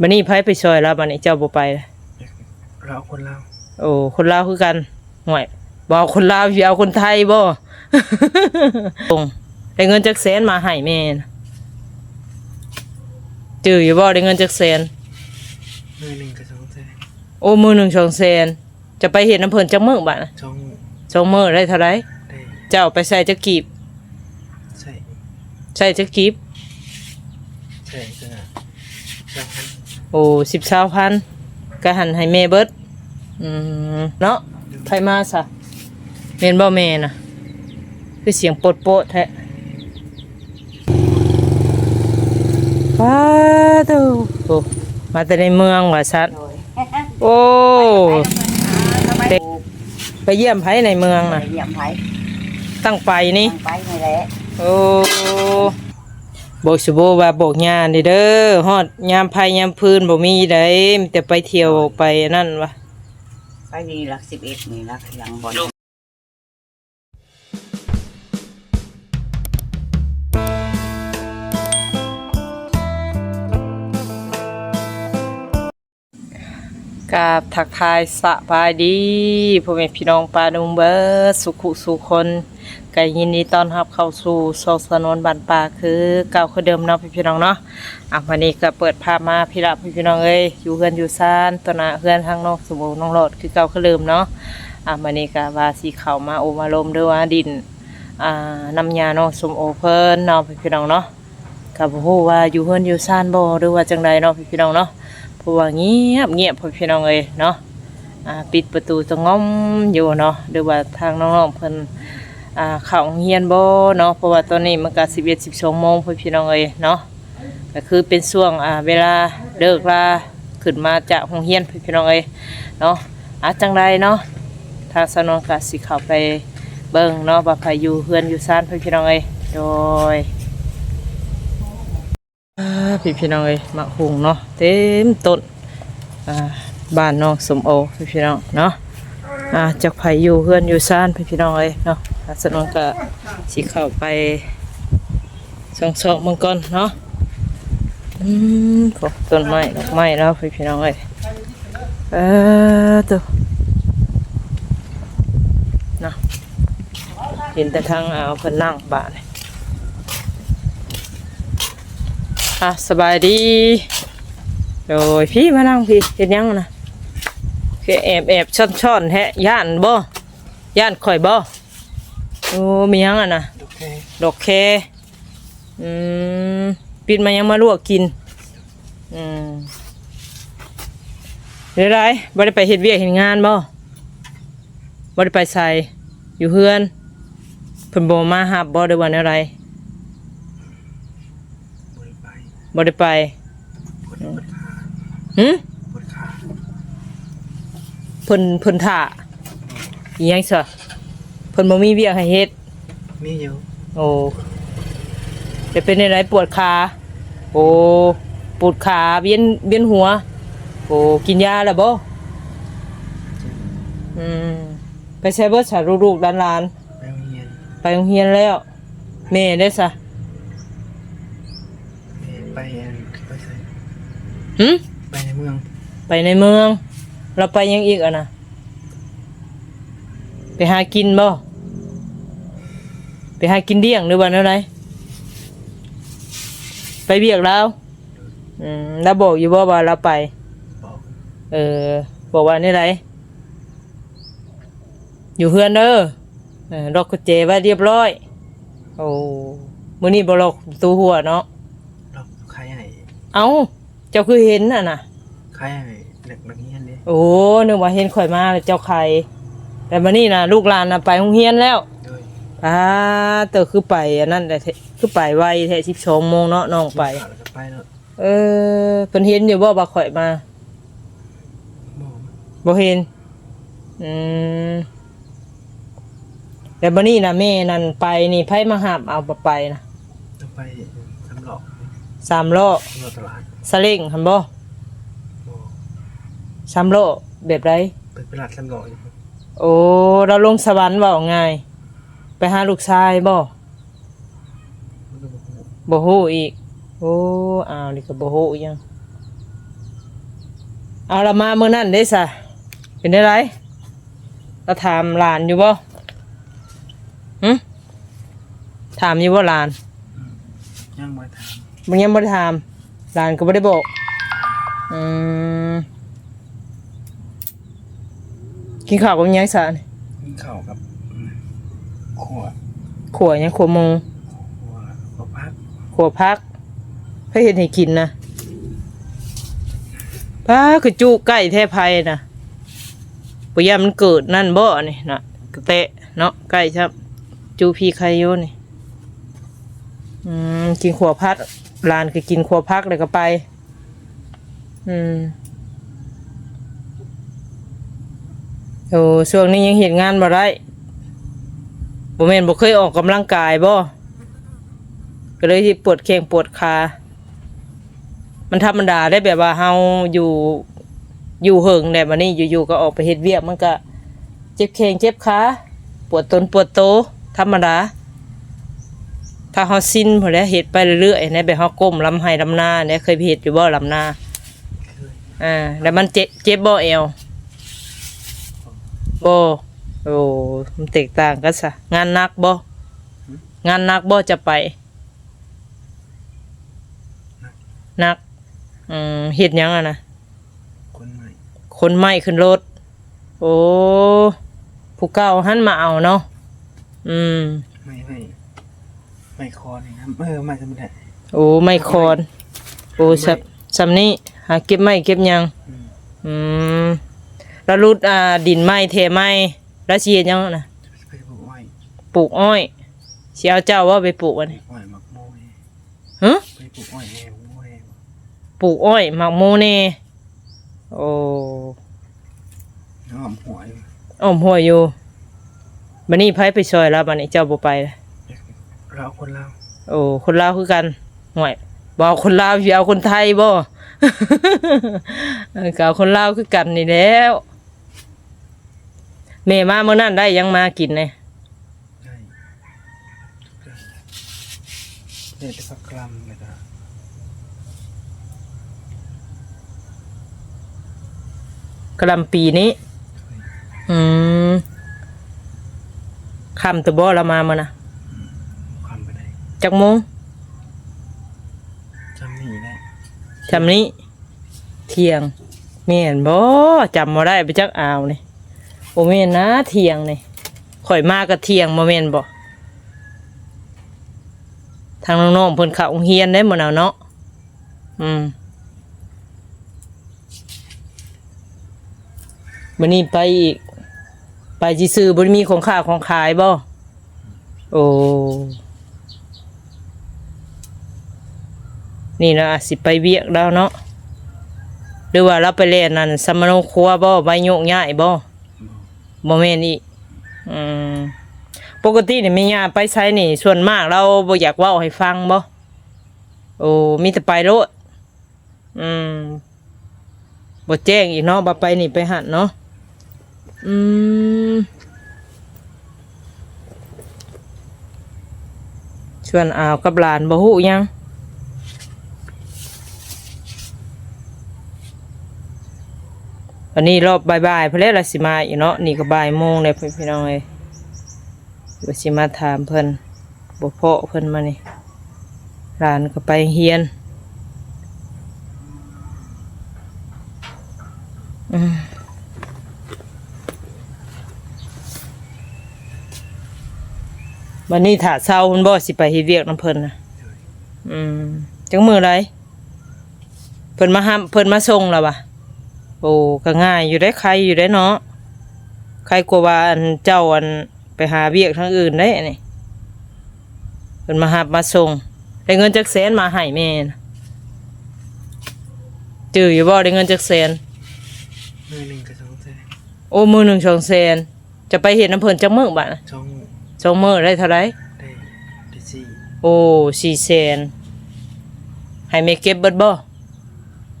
บัดนี้ไผไปช่วยแล้วบัดนี้เจ้าบ่ไปเลยเราคนเราโอ้คนลาวคือกันห่วยบ่เอาคนลาวสิเอาคนไทยบ่ ตรงได้เงินจักแสนมาให้แม่นะจื้ออยู่บ่ได้เงินจักแสน มือหนึ่งกับสองแสนโอ้มือหนึ่งสองแสนจะไปเห็นน้ำเพิ่นจักมื้อบัดน่ะช่องสองมื้อได้เท่าไหร่ได้เจ้าไปใส่จักกีบใส่ใส่จักกีบใส่ก็สองพัน โอ้สิบสาวพันก็หันให้แม่เบิดอืมเนาะไผมาซะแม่นบ่แม่น่ะคือเสียงโปดโปดๆแท้ว้าตูโอ้มาแต่ในเมืองว่าซัดโอ้เด็กไปเยี่ยมไผในเมืองน่ะเยี่ยมไผตั้งไปนี่ไปนี่แหละโอ้ บอกสิบ่ว่าบอกญานี่เด้อฮอดยามภัยยามพื้นบ่มีได้มีแต่ไปเที่ยวไปนั่นวะไปนี่หลักสิบเอ็ดนี่หลักหลังบอลกราบทักทายสบายดีพ่อแม่พี่น้องปานุงเบิดสุขุสุคน ก็ยินดีต้อนรับเข้าสู่โซสนวนบ้านป่าคือเก่าคือเดิมเนาะพี่น้องเนาะอะวันนี้ก็เปิดภาพมาพี่ละพี่น้องเอ้ยอยู่เฮือนอยู่ซ่านตัวนาเฮือนทางนอกสมบูรณ์น้องโลดคือเก่าคือเดิมเนาะอะวันนี้ก็ว่าสีเขามาโอมาลมด้วยว่าดินอ่าน้ำยาน้องสมโอเพิ่นเนาะพี่น้องเนาะก็บ่ฮู้ว่าอยู่เฮือนอยู่ซ่านบ่หรือว่าจังใดเนาะพี่น้องเนาะเพราะว่าเงียบเงียบพ่อพี่น้องเอ้ยเนาะปิดประตูจะง้อมอยู่เนาะหรือว่าทางน้องๆเพิ่น อ่าเข้าโรงเรียนบ่เนาะเพราะว่าตอนนี้มันก็11 12โมงพ่อพี่น้องเอ้ยเนาะก็คือเป็นช่วงอ่าเวลาเลิกลาขึ้นมาจากโรงเรียนพ่อพี่น้องเอ้ยเนาะอาจังไดเนาะทางสนองก็สิเข้าไปเบิ่งเนาะว่าใครอยู่เฮือนอยู่ซ่านพ่อพี่น้องเอ้ยโดยพี่พี่น้องเอ้ยมะฮุงเนาะเต็มต้นอ่าบ้านน้องสมโอพี่พี่น้องเนาะ อ่าจากไผอยู่เฮือนอยู่ซ่านพี่พี่น้องเอ้ยเนาะสนองก็สิเข้าไปส่องมังกรเนาะอืมพวกต้นไม้ดอกไม้แล้วพี่พี่น้องเอ้ยเออตัวเนาะเห็นแต่ทางเอาเพิ่นนั่งบ้านอะสบายดีโดยพี่มานั่งพี่เห็นยังนะ คือแอบแอบช่อนช่อนๆแฮะย่านบ่ย่านข่อยบ่โอ้มียังอะนะโอเคดอกแคอืมปิดมายังมาลวกกิน อืมเดี๋ยวไรบ่ได้ไปเฮ็ดเวียกเฮ็ดงานบ่บ่ได้ไปใส่อยู่เฮือนเพิ่นบ่มาหับบ่ได้ว่าแนวใดบริไปบ่ได้ไปปวดปวดขาหึปวดขา เพิ่นเพิ่นท่าอีหยังซะเพิ่นบ่มีเวียกให้เฮ็ด มีอยู่โอ้จะเป็นอะไรปวดขาโอ้ปวดขาเวียนเวียนหัว โอ้กินยาแล้วบ่อืมไปใช้เบิดสาลูกๆหลานไปโรงเรียนๆไปโรงเรียนแล้วแม่ได้ซะไปอันไปใส่หึไปในเมืองไปในเมือง เราไปยังอีกอะนะไปหากินบ่ไปหากินเดี่ยงหรือว่าอะไรไปเบียกแล้วอืมแล้วบอกอยู่บ่ว่าเราไปบอกเออ บอกว่านี่ไรอยู่เพื่อนเด้อเออล็อกกุญแจไว้เรียบร้อย โอ้มื้อนี้บ่ล็อกประตูหัวเนาะเราใครให้เอ้า เจ้าคือเห็นน่ะน่ะใครให้เด็กนักเรียนดิ โอ้นึกว่าเห็นข่อยมาแล้วเจ้าไข่แต่มานี่นะลูกหลานนะไปโรงเรียนแล้วโดยอ่าเตอคือไปอันนั้นแต่คือไปไวแท้สิบสองโมงเนาะน้องไปแล้วก็ไปแล้วเออเพิ่นเห็นอยู่บ่ว่าข่อยมาบอกบ่เห็นอืมแต่บัดนี้นะแม่นั่นไปนี่ไผมาหาบเอาบ่ไปนะต้องไปทำหลอกสามล้อทำหลอกตลาดสเล้งหั่นบ่บอก สามล้อแบบไรเป็นตลาดทำหลอกอยู่โอ้เราลงสวรรค์เว้าง่าย ไปหาลูกชายบ่มันก็บอกว่าบ่ฮู้อีก โอ้อ้าวนี่ก็บ่ฮู้อีหยังเอาละมาเมื่อนั้นได้สะเป็นได้ไรเราถามหลานอยู่บ่หึถามอยู่บ่หลาน ยังมาถามมึงยังบ่ได้ถามหลานก็บ่ได้บอก อืม กินข้าวกับหยังซะนี่กินข้าวกับอืมขวดขัวหยังขัวหมูขวดขวดพักขัวพักเพื่อเฮ็ดให้กินนะป้าคือจุไก่แท้ไผน่ะบ่ยามมันเกิดนั่นบ่นี่น่ะกระเตะเนาะไก่ครับ จูพี่ไข่โยนี่อืมกินขัวพักหลานคือกินขัวพักแล้วก็ไป อืม โอ้ช่วงนี้ยังเห็นงานบ่ได้บ่แม่นบ่เคยออกกำลังกายบ่ก็เลยที่ปวดแข้งปวดขามันธรรมดาได้แบบว่าเฮาอยู่อยู่เหิงแต่วันนี้อยู่ๆก็ออกไปเฮ็ดเวียกมันก็เจ็บแข้งเจ็บขาปวดตนปวดโตธรรมดา ถ้าเฮาสิ้นพอแล้วเฮ็ดไปเรื่อยๆในแบบเฮาก้มลำไห้ลำหน้าเนี่ยเคยเฮ็ดอยู่บ่ลำหน้าอ่าแล้วมันเจ็บเจ็บบ่เอว บ่โอ้มันแตกต่างกันซะงานหนักบ่งานหนักบ่จะไปหนักอืมเฮ็ดหยังอะนะคนใหม่คนใหม่ขึ้นรถ โอ้ผู้เก่าหันมาเอาเนาะอืม ไม่ไม่ไม่คอเลยนะเออไม่ธรรมดาโอ้ไม่คอน โอ้สับสำนี้หาเก็บไม้เก็บหยัง อืมอืม แล้วรุดอ่าดินไม้เทไม้แล้วสิเฮ็ดหยังนะไปปลูกอ้อยปลูกอ้อยสิเอาเจ้าว่าไปปลูกอันนี้อ้อยหมักโมยฮะไปปลูกอ้อยแหวโมยปลูกอ้อยหมักโมเน่โอ้น้องหอมหัวอยู่อ้อมหัวอยู่บัดนี้ไผไปซอยแล้วบัดนี้เจ้าบ่ไปเลยเราคนเราโอ้คนลาวคือกันห่วยบเอาคนลาวสิเอาคนไทยบ่ เออก็เอาคนลาวคือกันนี่แหล้ว แม่มาเมื่อนั้นได้ยังมากินเลยได้เด็ดสักกรัมเลยนะกระหลำปีนี้ อืมคำตะบ่ละมาเมื่อนะความไปได้จักโมงจำหนีได้จำนี้ เที่ยงแม่นบ่จำบ่ได้ไปจักอ่าวนี่ โอ้แม่นนะเทียงนี่ข่อยมาก็เทียงบ่แม่นบ่ทางน้องๆเพิ่นเข้าโรงเรียนได้หมดแล้วเนาะอืมมื้อนี้ไปอีก ไปสิซื้อบ่ได้มีของค้าของขายบ่โอ้นี่นะสิไปเวียกแล้วเนาะหรือว่าเราไปเล่นนั่นสมโนครัวบ่ใบโยกย้ายบ่ บ่แม่นอีกอืมปกตินี่แม่ย่าไปไสนี่ ส่วนมากเราบ่อยากเว้าให้ฟังบ่โอ้มีแต่ไปโลดอืมบ่แจ้งอีกเนาะบ่ไปนี่ไปหันเนาะอืมชวนอาวกับหลานบ่ฮู้ยัง วันนี้รอบบ่ายๆเพิ่นแล้วล่ะสิมาอีกเนาะนี่ก็บ่ายโมงแล้วเพิ่นพี่น้องเอ้ยเดี๋ยวสิมาถามเพิ่นบ่พอเพิ่นมานี่หลานก็ไปเฮียนอืมวันนี้ถาเช้าเพิ่นบ่สิไปเฮ็ดเวียกนํเพิ่นนะอืมจังมือไรเพิ่นมาห้ามเพิ่นมาส่งแล้ววะ โอ้ก็ง่ายอยู่ได้ใครอยู่ได้เนาะใครกลัวว่าอันเจ้าอันไปหาเวียกทางอื่นได้นี่เพิ่นมาหับมาส่งได้เงินจักแสนมาให้แม่นะจื้ออยู่บ่ได้เงินจักแสนมือหนึ่งกับสองแสนโอ้มือหนึ่งสองแสนจะไปเห็นน้ำเพิ่นจักมื้อบัดน่ะสองสองมื้อได้เท่าไหร่ได้ได้สี่โอ้สี่แสนให้แม่เก็บเบิดบ่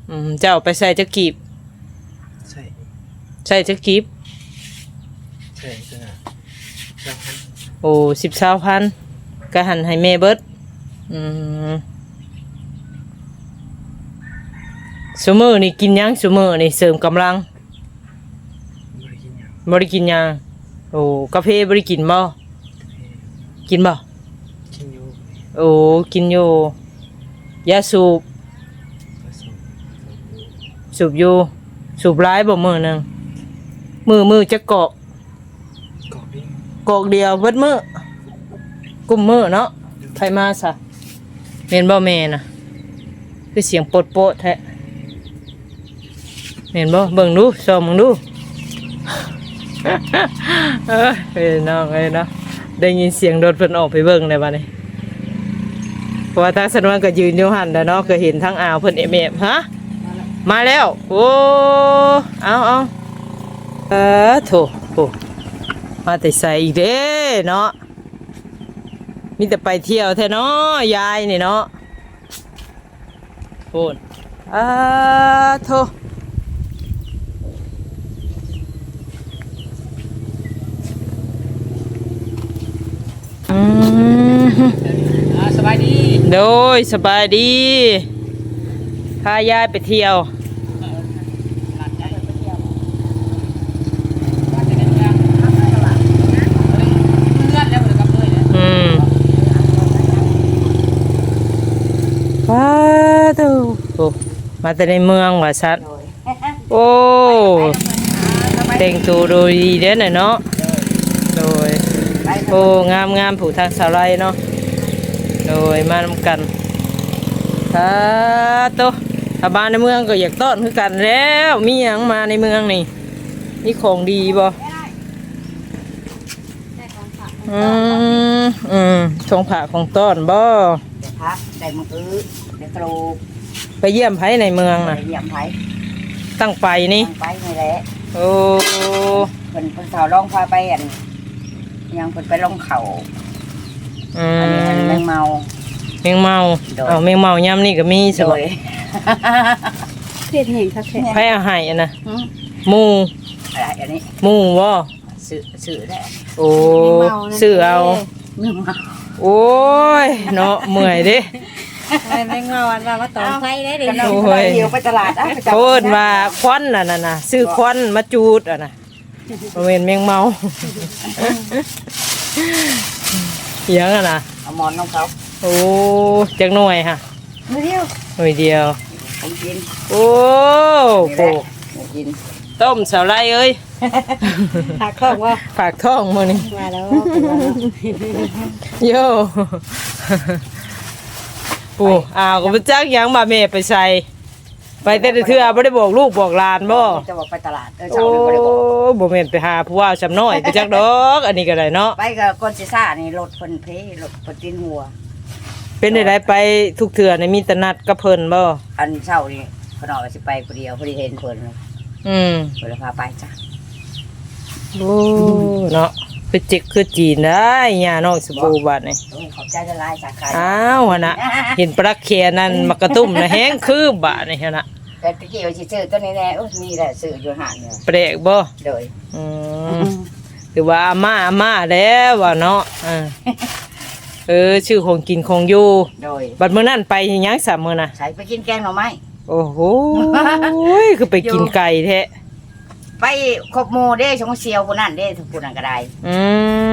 อืมเจ้าเอาไปใส่จักกีบใช่ ใช่จักกีบใช่ใช่สองพันโอ้สิบสาวพันก็หันให้แม่เบิดอืมซุมื้อนี่กินหยังซุมื้อนี่เสริมกำลังไม่ได้กินหยังบ่ได้กินหยังโอ้กาแฟบ่ได้กินบ่กินบ่กินอยู่โอ้กินอยู่ยาสูบผสมสูบอยู่สูบหลายบ่มื้อหนึง มื้อมื้อจะเกาะกรอบดิ้งกอกเดียวเบิดมื้อกุมมื้อเนาะไผมาซะแม่นบ่แม่น่ะคือเสียงโปดโปดแท้แม่นบ่เบิ่งดูซอมมึงดูเอ้ยเอ้ยน้องเอ้ยเนาะได้ยินเสียงรถเพิ่นออกไปเบิ่งได้บัดนี้เพราะว่าทางสนวนก็ยืนอยู่หั่นแล้วเนาะก็เห็นทั้งอ่าวเพิ่นเอมๆฮะมาแล้ว โอ้เอาเอา เออโถโถมาแต่ใส่อีกเด้เนาะมีแต่ไปเที่ยวแท้เนาะยายนี่เนาะโอนอ่าโถอืมอ่าสบายดี โดยสบายดี พายายไปเที่ยว หลานใจไปเที่ยวว่าจะเป็นยังทำอะไรตลาดนะเพื่อนแล้วเดี๋ยวกลับเลยเนี่ย อืมว้าตูโอ้ มาแต่ในเมืองว่ะชัดโดยโอ้แต่งตัวดูดีเด้อน่ะเนาะโดยไปโอ้งามงามผู้ทางสาวไรเนาะโดยมานำกันถ้าโตถ้าบ้านในเมืองก็อยากต้อนคือกันแล้ว มีหยังมาในเมืองนี่มีของดีบ่อืมอืมทงผ่าของต้อนบ่เดี๋ยวพักได้มืออื้อเดี๋ยวกระโหลก ไปเยี่ยมไผในเมืองน่ะไปเยี่ยมไผตั้งไปนี่ ทางไปนี่แหละโอ้ เพิ่นเพิ่นสาวลองพาไปอันยังเพิ่นไปลงเขาอือันนี้อันมแมงเมา แมงเมา โดย เอาแมงเมายามนี่ก็มีสิโดบ่ยเผ็ดแห้งคักแท้ไผเอาให้อะนะหืมหมูอะไรอันนี้หมูบ่สื่อสื่อได้โอ้ซื้อเอาแมงเมาโอ้ย เนาะเมื่อยเด้ แม่แมงเมาอันว่ามาตอมไฟได้เด้กันเอาโอ้ไปยเดียวไปตลาดอะไปจับโทษว่าควันน่ะน่ะน่ะซื้อควันมาจูดอะน่ะบ่แม่นแมงเมาอิหยังอะน่ะเอาหมอนน้องเขาโอ้จักหน่วยฮะไม่เดียวหน่วยเดียวผมกินโอ้นี่โหแหละผมกินต้มสาวไรเอ้ยหักข้องว่าฝากท้องมื้อนี้มาแล้วเป็นว่าเนาะโย่ โอ้อ้าวก็บ่จักหยังบ่าแม่ไปใส่ไปแต่เทื่อบ่ได้บอกลูกบอกหลานบ่จะบอกไปตลาดเออโอ้เช้าเลยบ่ได้บอกบ่แม่นไปหาผู้ว่าจำน้อยไปจักดอก อันนี้ก็ได้เนาะไปกับก้นซิซ่านี่รถเพิ่นเพรถเพิ่นกินหัว เป็นได้ไปทุกเทื่อนี่มีแต่นัดกับเพิ่นบ่อันเช้านี่เพิ่นออกสิไปผู้เดียวพอดีเห็นเพิ่นอืมเพิ่นเลยพาไปจ้ะโอ้เนาะ คือจิกคือจีนได้ย่าน้องสบู่บัดนี่โอ้ขอบใจละลายสาขาอ้าวหั่นน่ะเห็นปลักแคนั่นมักกระตุ้มน่ะแฮงคือบาดนี่หั่นน่ะแต่ตะกี้ว่าสิซื้อตัวนี้แน่โอ้ยมีแหละซื้ออยู่หาดเนี่ยแปลกบ่โดยอืมคือว่าอาม่าอาม่าแล้วว่าเนาะอ่าเออชื่อของกินของอยู่โดยบัดมื้อนั้นไปหยังสามมื้อน่ะใช้ไปกินแกงหน่อไม้โอ้โหคือไปกินไก่แท้ ไปครบหมู่เด้ชงเซียวผู้นั้นเด้ทุกผู้นั้นก็ได้อื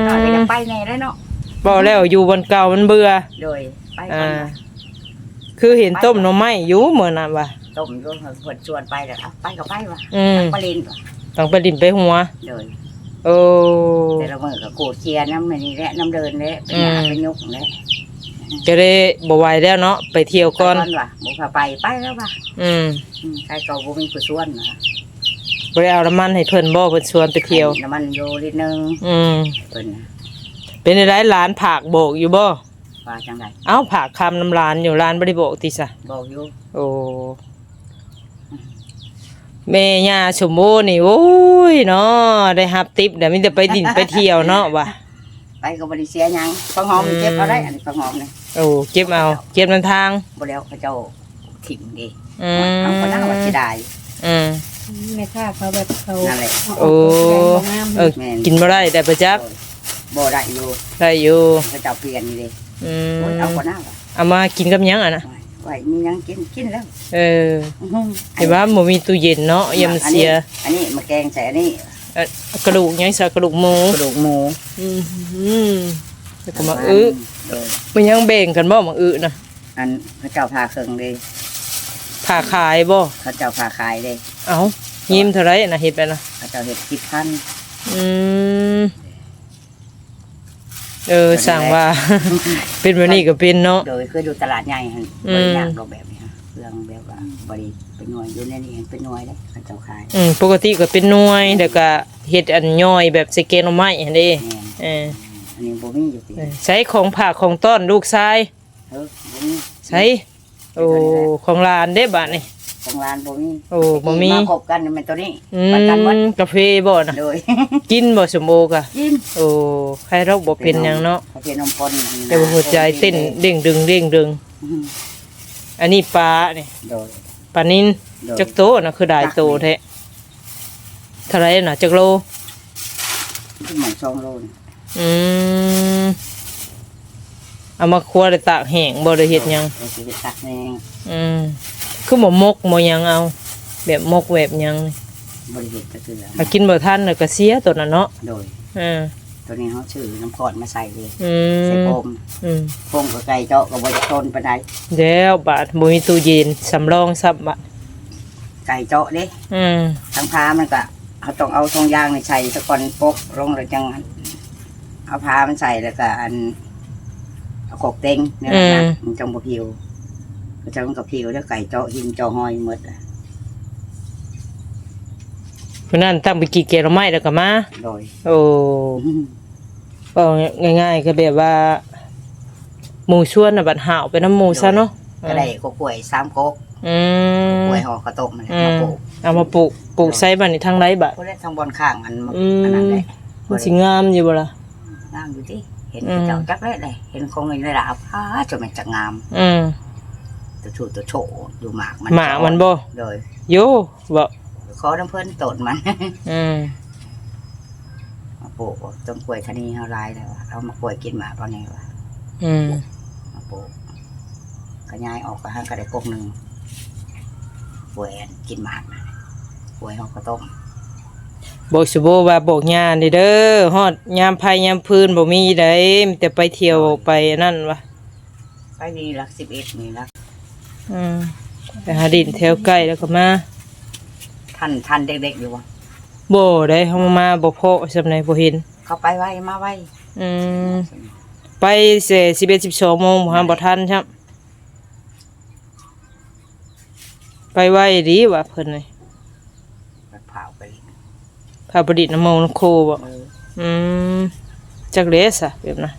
น้อยก็มจะไปแน่แล้วเนาะบอกแล้วอยู่บนเก่ามันเบื่อโดยไปก่อ่าอนนะคือเห็นต้มหน่อไม้อยู่เหมือนน่ะว่ะต้มอยู่เพิ่นชวนไปแล้วเอาไปก็ไปว่ะอืมไปลินว่ะต้องไปดินไปหัว โดยโอ้ แต่ละมื้อก็โกดเคลียร์น้ำมันนี่แหละน้ำเดินแหละเป็นหยาอืม เป็นยุกแหละจะได้บ่ไหวแล้วเนาะไปเที่ยวก่อนไปว่ะบ่พาไปไปแล้วว่ะอืม อืมใครก็บ่มีผู้ชวนนะ บ่ได้เอาน้ำมันให้เพิ่นบ่เพิ่นชวนไปเที่ยว น้ำมันอยู่นิดนึงอืม เพิ่นน่ะเป็นได้หลานผากโบกอยู่บ่ ว่าจังไดเอ้าผากคำน้ำลานอยู่ร้านบ่ได้โบกติซะบอกอยู่โอ้แม่ย่าสมโบูรณ์นี่โอ้ยเนาะได้รับติปเดี๋ยวมีแต่ไปดินไปเที่ยวเนาะว่ะ ไปก็บ่ได้เสียหยังฟังหอมนี่เก็บเอาได้อันนี้ฟังหอมนี่โอ้เก็บเอา เก็บนำทาง บ่แล้วเขาเจ้าถิ่มดิอืมเอาคนนั้นว่าสิได้อืม แม่ค้าเขาแบบเขานั่นแหละโอ้เออกินบ่ได้แต่ประจักษ์บ่ได้อยู่ได้อยู่เขาเจ้าเปลี่ยนนี่ดิอืมโอ้ยเอาคนนั้นว่ะเอามากินกับหยังอะนะคไว้มีหยังกินกินแล้วเอออื้อหือเห็นว่าบ่มีตู้เย็นเนาะยามเสียอันนี้มาแกงใส่อันนี้เอ่อกระดูกยังใส่กระดูกหมูกระดูกหมูอืมอืมแล้วก็มาอื้อโดยมันยังแบ่งกันบ่มาอื้อนะอันพระเจ้าพาเครื่องเลยผ่าขายบ่พระเจ้าพาขายเลย เอ้ายิ้มเท่าไรนะเฮ็ดไปนะพระเจ้าเห็ดคิดพันอืมเออสั่งว่า เป็นแบบนี้ก็เป็นเนาะโดยเคยดูตลาดใหญ่ฮะอืบมริยางเราแบบนี้ฮะเครื่องแบบว่าบริเป็นหน่วยอยู่ในนี้เห็นเป็นหน่วยเลยพระเจ้าขายอืมปกติก็เป็นหน่วยแล้วก็เฮ็ดอันย่อยแบบสเกลไม้หั่นเด้แม่นเอออันนี้บ่มีอยู่ติเออใช้ของผักของต้อนลูกชายเออบ่มีใช้โอ้ของหลานเด้บัดนี้ ของร้านบ่มีโอ้บ่มีมาคบกันมันตัวนี้อืประกันหมดมกาแฟบ่น่ะโดยกินบ่สมโอก็กินโอ้ใครเราบ่เป็นหยังเนาะประเภทนมพลแต่ว่าหัวใจเต้นเด้งดึงเด้งดึง อืมอันนี้ปลาเนี่ยโดย ปลานินโดย จักโตนะคือได้โตแท้เท่าไหรน่ะจักโล ขึ้นหมอนช่องโลนอืมเอามาคั่วได้ตากแห้งบ่ได้เฮ็ดหยังโดยสิเฮ็ดตักแนงอืม คือบ่มกบ่หยังเอา แบบมกแบบหยังนี่บริเฮ็ดก็คือถ้ากินบ่ทันน่ะก็เสียตัวน่ะเนาะโดย อ่าตัวนี้เขาชื่อน้ำพอดมาใส่เลยอืใส่มโฟมอืมโฟมกับไก่เจาะกับบริต้นปานใดแล้วบาดบ่มีตู้เย็นสำรองซับอะไก่เจาะเด้อืมทั้งพามันก็เขาต้องเอาทองยางในใส่ตะกอนปกลงแล้วจังเอาพามันใส่แล้วก็อันเอาขกเต็งเนี่ยนะมันจังบ่ผิว มันจังกับผิวแล้วไก่เจาะหินเจาะหอยหมดอะเพราะนั้นตั้งไปกี่เกลไม้แล้วก็มาโดยโอ้ก็ง่ายๆก็แบบว่าหมูชวนน่ะบัดหาวไปน้ำหมูซะเนาะก็ได้กกล้วยสามกกอืมกล้วยห่อข้าวต้มมันอืมามปลูกเอามาปลูกปลูกไซบัดนี่ทางไรบัดพวกนี้ทางบนข้างอันมันอืมอันนั้นแหละมันสิงามอยู่บ่ล่ะงามอยู่ที่เห็นอืมเจ้าจักเลยเลยเห็นคงเงินระดับพ้าจนมันจะงาม อืม ตัวชูตัวโฉดูหมากมันหมามันบ่โดยโยบ่ขอน้ำเพิ่นตดมันอืมมาปลูกต้นกล้วยทะนีเฮาลายแล้วอะเอามากล้วยกินหมาตอนนี้วะอืมมาปลูกกระยายออกกระห้างกระไดกกหนึ่งกล้วยอันกินหมากนะกล้วยเฮาก็ต้มบอกสิบ่ว่าบอกย่านี่เด้อฮอดยามภัยยามพื้นบ่มีใดมีแต่ไปเที่ยวไปนั่นวะไปนี่รักสิบเอ็ดนี่รัก อืมไปหาดินแถวใกล้แล้วก็มาท่านท่านเด็กๆอยู่วะบ่ได้เฮามาบ่พอสำไหนบ่เห็น เขาไปไว้มาไว้อืมไปเสียสิบเอ็ดสิบสองโมงหาบ่ทันครับไปไว้ดีว่ะเพิ่นเลยแบบเผาไปเลยพาประดิษฐ์น้ำมงน้ำโคบ่เอออืมจักเลสอะแบบนะ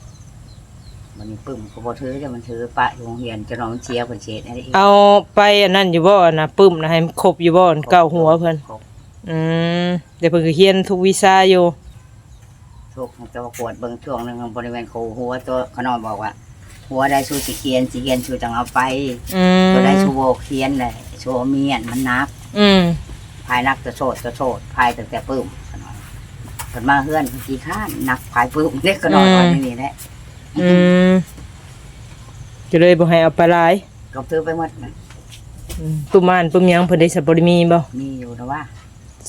มันนี่ปึ้มก็บ่ถือจะมันถือปะอยู่โรงเรียนจะนอนเชียร์เพิ่นเช็ดอะไรอีกเอาไปอันนั้นอยู่บ่อันนะปึ้มนะให้มันครบอยู่บ่อันเก้าหัวเพิ่นครบอืมเดี๋ยวเพิ่นก็เรียนทุกวิชาอยู่ทุกตัวประกวดเบิ่งช่วงหนึงบริเวณครูหัวตัวขนมบอกว่า หัวได้ชูสิเขียนสิเขียนชูจังเอาไปอืมตัวได้ชูโวเขียนเลยชูเมียนมันนัก อืมภายนักจะโสดจะโสดภายตั้งแต่ปึ้มขนมเพิ่นมาเฮือนเพิ่นกี่ข้านนักภายปึ้มเด็กขนมวันนี้แหละ อืมก็เลยบ่ให้เอาไปหลายก็ซื้อไปหมดนะอืมปึ้มม่านปึ้มหยังเพิ่นได้สับ่ได้มีบ่มีอยู่นะว่า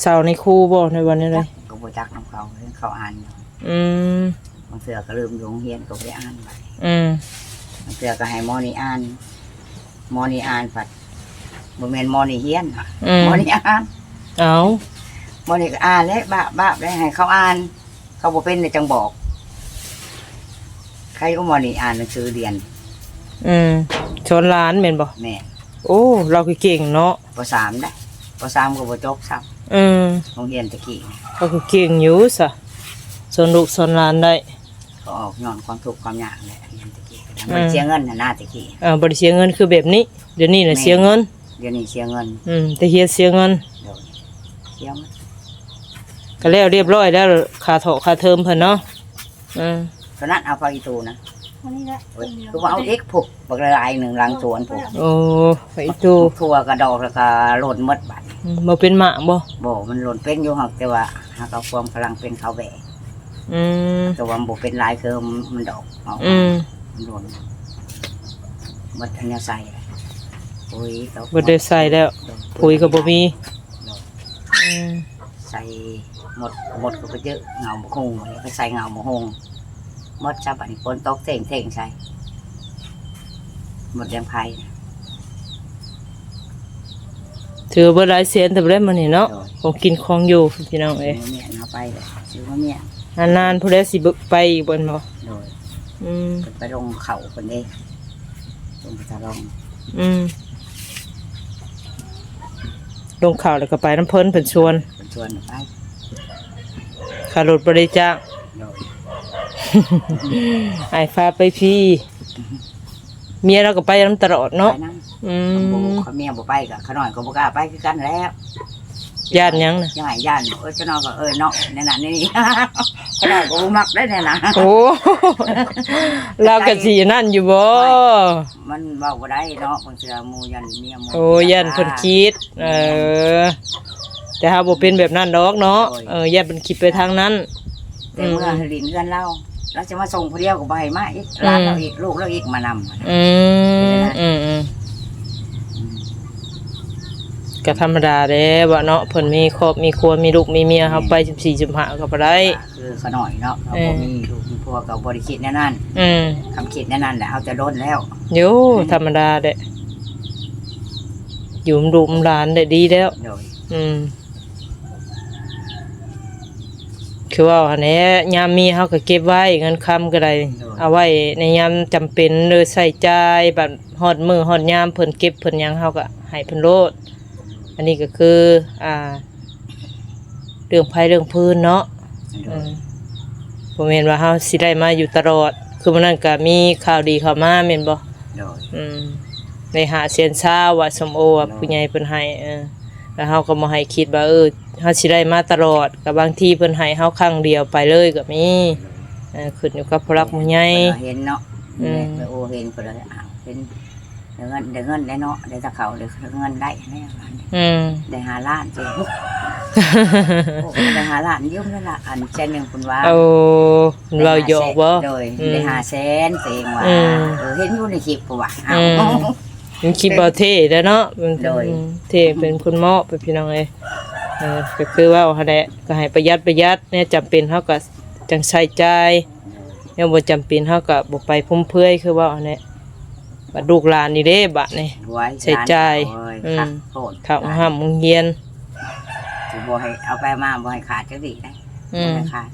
เช้าในครูบ่ในวันนี้เลยก็บ่จักน้ำเขาเรื่องเขาอ่านอยู่อืมบางเสือก็ลืมอยู่โรงเรียนก็ไปอ่านไปอืมบางเสือก็ให้หมอนี่อ่านหมอนี่อ่านผัดบ่แม่นหมอนี่เฮียนอืมหมอนี่อ่านเอาหมอนี่ก็อ่านแล้วบ้าบ้าได้ให้เขาอ่าน เขาบ่เป็นเลยจังบอก ใครก็หมอนี่อ่านหนังสือเรียนอืมชนล้านแม่นบ่แม่โอ้เราคือเก่งเนาะปสามได้ปสามก็บ่จบซ้อืมำโรงเรียนตะกี้เราคือเก่งอยู่ซะสนลูกสนหลานได้ ก็ออกย้อนความทุกข์ความยากแหละเรียนตะกี้ก็ได้อืมมันเสียเงินน่ะหน้าตะกี้ อ่าบ่ได้เสียเงินคือแบบนี้ เดี๋ยวนี้น่ะเสียเงิน เดี๋ยวนี้เสียเงินอืมแต่เฮียเสียเงิน เดี๋ยวเสียหมดก็แล้วเรียบร้อยแล้วค่าเถาะค่าเทอมเพิ่นเนาะอืม ตอนนั้นเอาไปอีตูนะวันนี้แหละเว้ยคือว่าเอาเอ็กผูกบักละลายหนึ่งหลังสวนผูกโอ้ไปอีตูทั่วกระดอกแล้วก็หล่นหมดบัดอืมบ่เป็นหมาบ่บ่มันหล่นเป็นอยู่หักแต่ว่าหากเอาความกำลังเป็นเขาแบกอืมแต่ว่ามันบ่เป็นลายคือมันดอกเอาอืมมันหล่นหมดอันเนี้ยใส่ปุ๋ยก็บ่ได้ใส่แล้วปุ๋ยก็บ่มีอืมใส่หมดหมดก็ไปเยอะเงาหมกฮงอะไรก็ใส่เงาหมกฮงห มดชาวบ้านคนตกเท่งเท่งใส่หมดแดงไผ่ถือว่าหลายเสียนแต่บ่ได้มื้อนี้เนาะโดยของกินของอยู่พี่น้องซื้เอ้อยมะเมียนเอาไปเลยซื้อมะเมียนนานๆผู้ใดสิบึกไปอีกบ่นบ่โดยอืมเพิ่นไปลงเขาคนเด้ลงไปทะลองอืมลงข่าวแล้วก็ไปน้ำเพิ่นเพิ่นชวนเป็นชวนไปค่ารถบริจาคโดย ไอ้ฟ้าไปพี่ เมียเราก็ไปนํตลอดเนาะไปนั่งอืบ่มเขาเมียบ่ไปกับขน้อยก็บ่กล้าไปคือกันแล้วญาติหยังน่ะยังไงย่านเออเจ้าน้องก็เออเนาะในนั้นนี่ขน้อยก็บ่มักได้แน่นะโอ้เราก็สินั่นอยู่บ่มันเว้าบ่ได้เนาะบางเทื่อหมู่ยันเมียหมู่โอ้ยันเพิ่นคิด เออ แต่เฮาบ่เป็นแบบนั้นดอกเนาะเออยันเพิ่นคิดไปทางนั้น แต่เมื่อลินเงินเรา เราจะมาส่งผู้เดียวก็บ่ให้มาอีกร้านเราอีกลูกเราอีกมานำอืมอืมอืมก็ธรรมดาเด้ว่าเนาะเพิ่นมีครอบมีครัวมีลูกมีเมียเฮาไป14 15ก็บ่ได้คือขน้อยเนาะเราเอบ่อมีลูกมีผัวก็บ่ได้คิดแน่นั่นอืมคำคิดแน่นั่นแหละเอาแต่โดนแล้วโยธรรมดาเด้อยู่มนลูกมนหลานได้ดีแล้วโดยอืม คือว่าอันนี้ยามมีเฮาก็เก็บไว้เงินคำก็ได้เอาไว้ในยามจำเป็นเลยใส่ใจายแบบฮอดมือฮอดยามเพิ่นเก็บเพิ่นหยังเฮาก็ให้เพิ่นโลด อันนี้ก็คือ อ่า เรื่องภัยเรื่องพื้นเนาะโดอืยมบ่แม่นว่าเฮาสิได้มาอยู่ตลอด คือมื้อนั้นก็มีข่าวดีเข้ามาแม่นบ่ โดย อืมในหาเสียนช้าว่าสมโอว่าผู้ใหญ่เพิ่นให้เออ แล้วเฮาก็บ่ให้คิดว่าเออเฮาสิได้มาตลอดกับบางทีเพิ่นให้เฮาครั้งเดียวไปเลยก็มีเออขึ้นอยู่กับผู้รักผู้ใหญ่เพิ่นว่าเห็นเนาะอืมแม่โอเห็นเพิ่นเลยอ้าวเห็นได้เงินได้เงินได้เนาะได้ตะเขาได้เงินได้แน่ว่าอืม ได้หาล้านเจ้โอ้ได้หาล้านเยอะนั่นล่ะอันแสนหนึงเพิ่นว่าเอาเราหยอกบ่ โดยอืมได้หาแสนเสงว่าอืม เออเห็นอยู่ในคลิปเพิ่นว่าอ้าอืวม มันคิดบ่เท่เด้อเนาะมันโดยอืมเท่เป็นคนเหมาะเป็นพี่น้องเอ้ยเออก็คือว่าหั่นแหละก็ให้ประหยัดประหยัดเนี่ยจำเป็นเฮาก็จังใช้จ่ายยังบ่จำเป็นเฮาก็บ่ไปพุ่มเพื่อยคือว่าอันนี้บัดลูกหลานนี่เด้บัดนี่ ไว้ใส่ใจโอ้ยอืมคักโทษข้าวห้ามมึงเฮียน สิบ่ให้เอาไปมาบ่ให้ขาดจักดีได้อืบ่มให้ขาด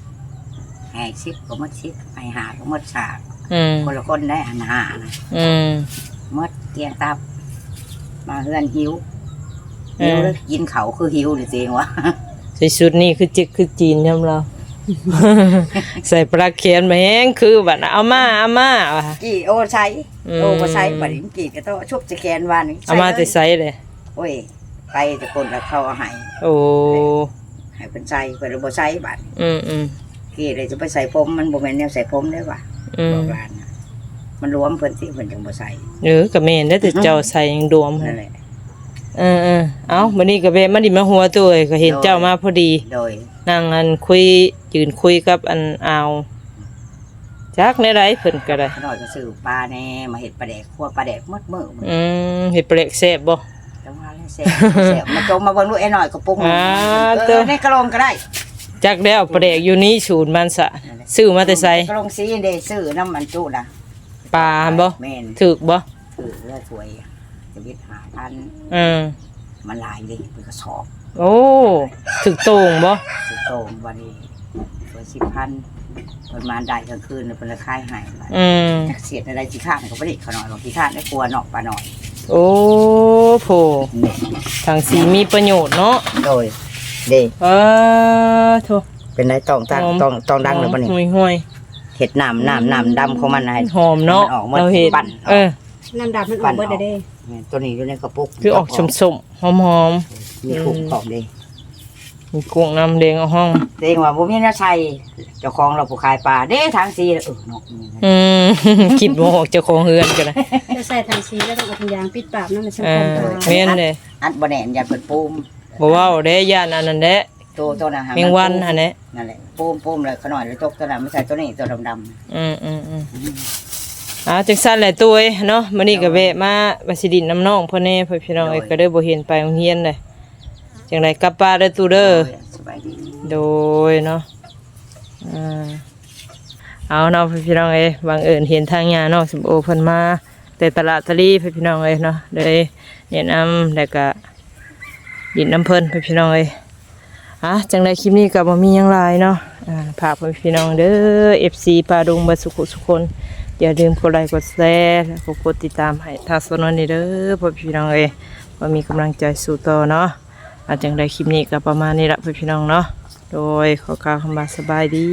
ให้ชิปก็หมดชิปให้หาก็หมดฉากอืมคนละคนได้อันหานะอืมห มดเกียงตับ มาเฮือนหิวเออหิวเลยกินเขาคือหิวนี่เองวะใส่ชุดนี้คือจิกคือจีนยำเรา ใส่ปลาเคียนมาแห้งคือบัดน่ะเอามาเอามาว่ะ กี่โอใช้อืม โอบ่ใช้บัดนี้กี่ก็ต้องชุบจะแกนวานนี่เอามาแต่ใส่ใส่เลย โอ้ยไปแต่คนละเข้าเอาให้โอ้ให้เพิ่นใส่เพิ่นบ่ใช้บัดอืมอืมกี่เลยจะไปใส่ผมมันบ่แม่นแนวใส่ผมได้ว่ะอืมบอกร้านน่ะ มันรวมเพิ่นสิเพิ่นจังบ่ใส่เออก็แม่นได้อแต่เจ้าใส่ยังดวมนั่นแหละ เออเออเอามื้อนี้ก็แวะมาดิมาหัวตัวเอ้ยก็เห็นเจ้ามาพอดีโดยนั่งอันคุยยืนคุยกับอันอาวจักในไรเพิ่นก็ได้ ขน้อยก็ซื้อปลาแน่มาเฮ็ดปลาแดกคั่วปลาแดกหมดมื้ออืมเห็ดเปลกแซ่บบ่ จังว่าแล้วแซ่บแซ่บมาจมมาเบิ่งดูไอ้หน่อยก็ปรุงอ่าเอเด้อ อในกระโหลงก็ได้จักแล้วปลาแดกอยู่นี่ศูนย์มันสะซื้อมาแต่ไสกระโหลงสีเด้ซื้อน้ำมันจุนะ ปลาหั่นบ่แม่นถูกบ่ถือเลือดสวยจะวิทหาพันอืมมันหลายเลยเป็นกระสอบโอ้ถึกโต่งบ่สุดโต่งวันนี้ตัวสิบพันประมาณได้กลางคืนเป็นราคายหายไปอืมจักเสียดอะไรจีข้านเขาไม่ได้เขาหน่อยหรอกจีข้านได้กลัวเนาะปลาหน่อยโอ้โผนี่ทางสีมีประโยชน์เนาะโดยเด้เออโถเป็นไรต้องตั้งหอมต้องต้องดังเลยปะนี่ห่วยห่วย เห็ดน้ำน้ำน้ำดำของมันนะหอมเนาะมันออกมาเราเห็นปั่นออกเออน้ำดำมันออกเบิดได้เด้นี่ตัวนี้อยู่ในกระปุกคือออกสมๆหอมมีขุ่มของเด้ๆมีกุ้งน้ำแดงเอาห้องเองว่าบ่มีน่าใช่เจ้าของเราผู้ขายปลาเด้ทางสีเออเนาะนี่นะอืม คิดบ่ออกเจ้าของเฮือนกันนะจะใส่ทางสีแล้วต้องเอาถุงยางปิดปากนั่นมันสำเอคัญอกว่า แม่นเด้อัดบ่แน่นอย่าเปิดปูมบ่เว้าเด้ย่านอันนั้นเด้ ตัวตัวนั้นหาแมงวันปูหั่นแหละนั่นแหละปูมปูมเลยขน่อยเลยตกตัวนั้นไม่ใช่ตัวนี้ตัวดำอืมอืมอืมๆอ่าจังซั่นแหละตัวเอ้ยเนาะมื้อนี้ก็แวะมามาสิดินน้ำน้องเพิ่นแน่เพิ่นพี่น้องเอ้ยก็ได้บ่เห็นไปโรงเรียนเลยจังไดกลับป่าเด้อตูเด้อสบายดีโดยเนาะอ่าเอาเนาะพี่น้องเอ้ยบังเอิญเห็นทางงานเนาะสมโอเพิ่นมาแต่ตลาดตะลีพี่น้องเอ้ยเนาะเลยแนะนำแล้วก็ดินน้ำเพิ่นพี่น้องเอ้ย อะจังไดคลิปนี้ก็บ่มีหยังไรเนาะอ่าฝากพี่น้องเด้อ FC ปลาดุงบ่สุขสุขคนอย่าลืมกดไลค์กดแชร์แล้วก็กดติดตามให้ทางสนนนี่เด้อพ่อพี่น้องเอ้ยว่ามีกำลังใจสู่ต่อเนาะอาจังไดคลิปนี้ก็ประมาณนี้ละพ่อพี่น้องเนาะโดยขอกล่าวคำบาสบายดี